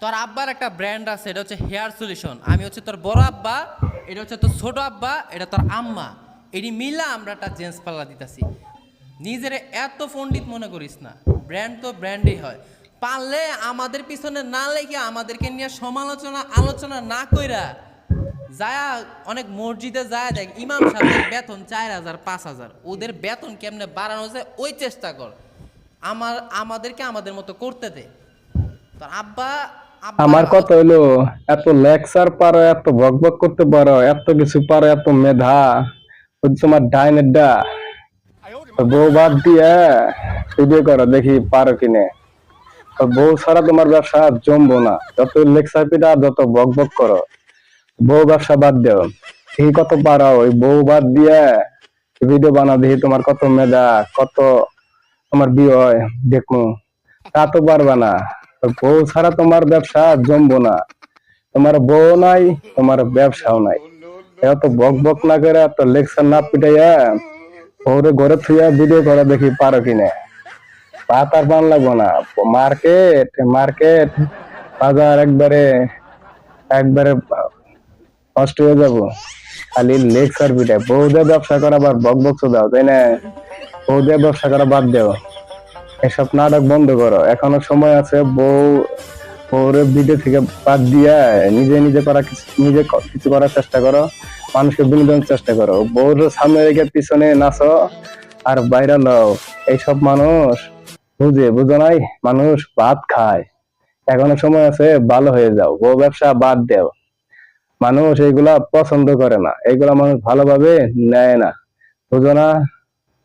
তোর আব্বার একটা ব্র্যান্ড আছে, এটা হচ্ছে হেয়ার সলিউশন আমি হচ্ছে তোর বড় আব্বা, এটা হচ্ছে তোর ছোট আব্বা, এটা তোর আম্মা। এটি মিলা আমরা একটা জেন্টস পাল্লা দিতেছি। নিজের এত পণ্ডিত মনে করিস না। ব্র্যান্ড তো ব্র্যান্ডই হয়। পারলে আমাদের পিছনে না লেগে আমাদেরকে নিয়ে সমালোচনা, আলোচনা না কইরা যায়া অনেক মসজিদে যায় দেখ, ইমাম সাহেবের বেতন চার হাজার, পাঁচ হাজার। ওদের বেতন কেমনে বাড়ানো যায়, ওই চেষ্টা কর। আমার, আমাদেরকে আমাদের মতো করতে দে। তোর আব্বা আব্বা- আমার কথা হইল, এত লেকচার পারো, এত বক করতে পারো, এত কিছু পারো, এত মেধা তোমার ডাইনের ডা। বউ বাদ দিয়ে ভিডিও করো, দেখি পারো কিনে। বউ ছাড়া তোমার ব্যবসা জমবো না। যত লেকচার পিটা, যত বক বক করো। বউ ব্যবসা বাদ দেও। দেখি কত পারো, ওই বউ বাদ দিয়ে ভিডিও বানাও, দেখি তোমার কত মেধা, কত তোমার বিয়ে হয়, দেখমু। তা তো পারবা না। বউ ছাড়া তোমার ব্যবসা জমবো না। তোমার বউ নাই, তোমার ব্যবসাও নাই। এত বক বক না করে এত লেকচার না পিটাইয়া বউরে ঘরে থুইয়া ভিডিও করা দেখি পারো কিনা। পাত আর পান লাগবো না। মার্কেট মার্কেট, বাজার একবারে একবারে নষ্ট হয়ে যাব। খালি লেকচার পিটায় বউদের ব্যবসা করা আবার বক বক দাও, তাই না? বউদের ব্যবসা করা বাদ দেও। এসব নাটক বন্ধ করো। এখনও সময় আছে, বউ বউরে ভিডিও থেকে বাদ দিয়া নিজে নিজে করা নিজে কিছু করার চেষ্টা করো, মানুষকে বিনোদনের চেষ্টা করো। বউর সামনে রেখে পিছনে নাচো আর বাইরে লও। এইসব মানুষ বুঝে, বুঝো নাই? মানুষ ভাত খায়। এখনও সময় আছে, ভালো হয়ে যাও। বউ ব্যবসা বাদ দেও। মানুষ এইগুলা পছন্দ করে না। এইগুলা মানুষ ভালোভাবে নেয় না। বুঝো না?